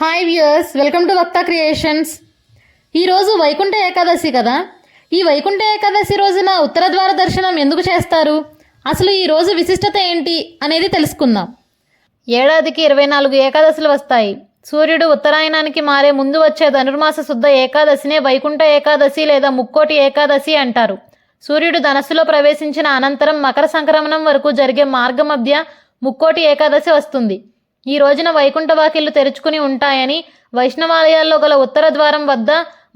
Hi viewers welcome to Vakta creations. ఈరోజు వైకుంఠ ఏకాదశి కదా? ఈ వైకుంఠ ఏకాదశి రోజున ఉత్తర ద్వార దర్శనం ఎందుకు చేస్తారు? అసలు ఈ రోజు విశిష్టత ఏంటి అనేది తెలుసుకుందాం. ఏడాదికి ఇరవై నాలుగు ఏకాదశులు వస్తాయి. సూర్యుడు ఉత్తరాయణానికి మారే ముందు వచ్చే ధనుర్మాస శుద్ధ ఏకాదశినే వైకుంఠ ఏకాదశి లేదా ముక్కోటి ఏకాదశి అంటారు. సూర్యుడు ధనస్సులో ప్రవేశించిన అనంతరం మకర సంక్రమణం వరకు జరిగే మార్గ మధ్య ముక్కోటి ఏకాదశి వస్తుంది. ఈ రోజున వైకుంఠ వాకిళ్ళు తెరుచుకుని ఉంటాయని వైష్ణవాలయాల్లో గల ఉత్తర ద్వారం వద్ద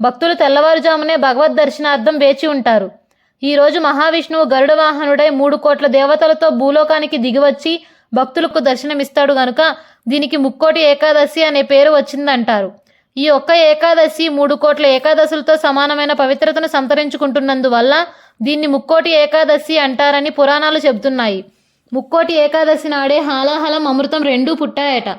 భక్తులు తెల్లవారుజామునే భగవద్ దర్శనార్థం వేచి ఉంటారు. ఈరోజు మహావిష్ణువు గరుడ వాహనుడై మూడు కోట్ల దేవతలతో భూలోకానికి దిగివచ్చి భక్తులకు దర్శనమిస్తాడు గనుక దీనికి ముక్కోటి ఏకాదశి అనే పేరు వచ్చిందంటారు. ఈ ఒక్క ఏకాదశి మూడు కోట్ల ఏకాదశులతో సమానమైన పవిత్రతను సంతరించుకుంటున్నందువల్ల దీన్ని ముక్కోటి ఏకాదశి అంటారని పురాణాలు చెబుతున్నాయి. ముక్కోటి ఏకాదశి నాడే హాలాహలం అమృతం రెండూ పుట్టాయట.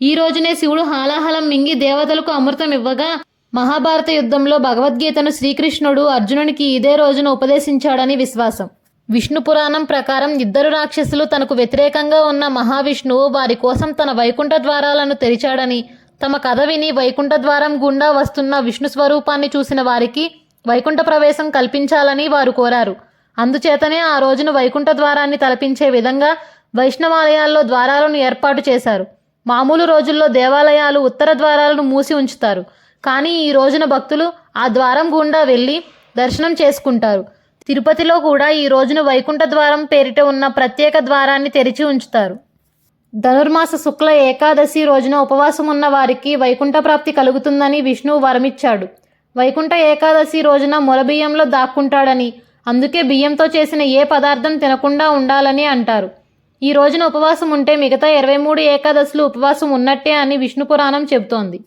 ఈ రోజునే శివుడు హాలాహలం మింగి దేవతలకు అమృతం ఇవ్వగా మహాభారత యుద్ధంలో భగవద్గీతను శ్రీకృష్ణుడు అర్జునునికి ఇదే రోజున ఉపదేశించాడని విశ్వాసం. విష్ణు పురాణం ప్రకారం ఇద్దరు రాక్షసులు తనకు వ్యతిరేకంగా ఉన్న మహావిష్ణువు వారి కోసం తన వైకుంఠ ద్వారాలను తెరిచాడని తమ కథ విని వైకుంఠ ద్వారం గుండా వస్తున్న విష్ణు స్వరూపాన్ని చూసిన వారికి వైకుంఠ ప్రవేశం కల్పించాలని వారు కోరారు. అందుచేతనే ఆ రోజున వైకుంఠ ద్వారాన్ని తలపించే విధంగా వైష్ణవాలయాల్లో ద్వారాలను ఏర్పాటు చేశారు. మామూలు రోజుల్లో దేవాలయాలు ఉత్తర ద్వారాలను మూసి ఉంచుతారు. కానీ ఈ రోజున భక్తులు ఆ ద్వారం గుండా వెళ్ళి దర్శనం చేసుకుంటారు. తిరుపతిలో కూడా ఈ రోజున వైకుంఠ ద్వారం పేరిట ఉన్న ప్రత్యేక ద్వారాన్ని తెరిచి ఉంచుతారు. ధనుర్మాస శుక్ల ఏకాదశి రోజున ఉపవాసం ఉన్న వారికి వైకుంఠ ప్రాప్తి కలుగుతుందని విష్ణువు వరమిచ్చాడు. వైకుంఠ ఏకాదశి రోజున మొలబియ్యంలో దాక్కుంటాడని అందుకే బియ్యంతో చేసిన ఏ పదార్థం తినకుండా ఉండాలని అంటారు. ఈ రోజున ఉపవాసం ఉంటే మిగతా ఇరవై మూడు ఏకాదశులు ఉపవాసం ఉన్నట్టే అని విష్ణు పురాణం చెబుతోంది.